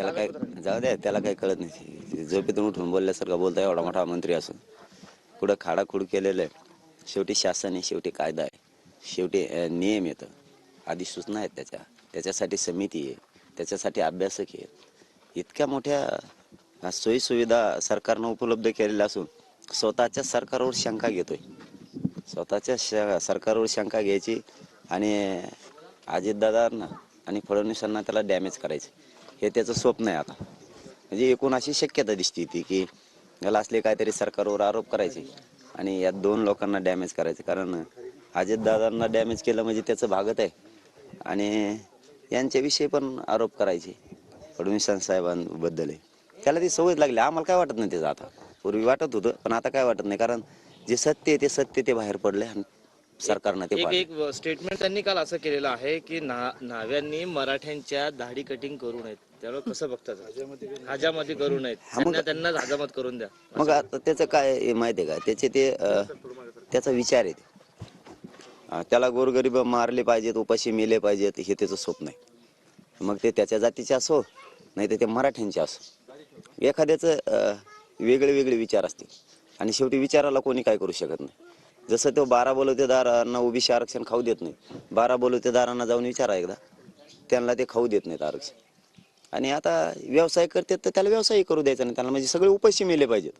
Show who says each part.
Speaker 1: त्याला काय जाऊ द्या त्याला काही कळत नाही. झोपेतून उठून बोलल्यासारखं बोलता एवढा मोठा मंत्री असून. कुठं खाडाखुड केलेलं आहे. शेवटी शासन आहे शेवटी कायदा आहे. शेवटी नियम येतं. आधी सूचना आहेत त्याच्या. त्याच्यासाठी समिती आहे. त्याच्यासाठी अभ्यासक आहे इतक्या मोठ्या सोयीसुविधा सरकारनं उपलब्ध केलेल्या असून स्वतःच्या सरकारवर शंका घेतोय. स्वतःच्या श सरकारवर शंका घ्यायची आणि अजितदादांना आणि फडणवीसांना त्याला डॅमेज करायचं हे त्याचं स्वप्न आहे आता. म्हणजे एकूण अशी शक्यता दिसते ती की याला असले काहीतरी सरकारवर आरोप करायचे आणि या दोन लोकांना डॅमेज करायचे. कारण अजितदादांना डॅमेज केलं म्हणजे त्याचं भागत आहे. आणि यांच्याविषयी पण आरोप करायचे फडणवीस साहेबांबद्दल. आहे. त्याला ती सवय लागली. आम्हाला काय वाटत नाही त्याचं आता. पूर्वी वाटत होतं पण आता काय वाटत नाही. कारण जे सत्य आहे ते सत्य ते बाहेर पडले आणि सरकारनं ते
Speaker 2: एक एक स्टेटमेंट त्यांनी काल असं केलेलं आहे की ना न्हाव्यांनी मराठ्यांच्या दाढी कटिंग करू नयेत. त्यामुळे कसं बघतात? हाजामध्ये करू नयेत. त्यांना त्यांनाच हजामत करून द्या.
Speaker 1: मग आता त्याचं काय आहे माहिती आहे का? त्याचे ते त्याचा विचार आहे त्याला गोरगरीब मारले पाहिजेत उपाशी मेले पाहिजेत हे त्याचं स्वप्न आहे. मग ते त्याच्या जातीचे असो नाही तर ते मराठ्यांचे असो. एखाद्याचं वेगळे वेगळे विचार असतील. आणि शेवटी विचाराला कोणी काय करू शकत नाही? जसं तो बारा बोलवतेदारांना ओबीसी आरक्षण खाऊ देत नाही बारा बोलवतेदारांना जाऊन विचारा एकदा. त्यांना ते खाऊ देत नाहीत आरक्षण. आणि आता व्यवसाय करतात तर त्याला व्यवसाय करू द्यायचा नाही त्याला म्हणजे सगळे उपाशी मेले पाहिजेत.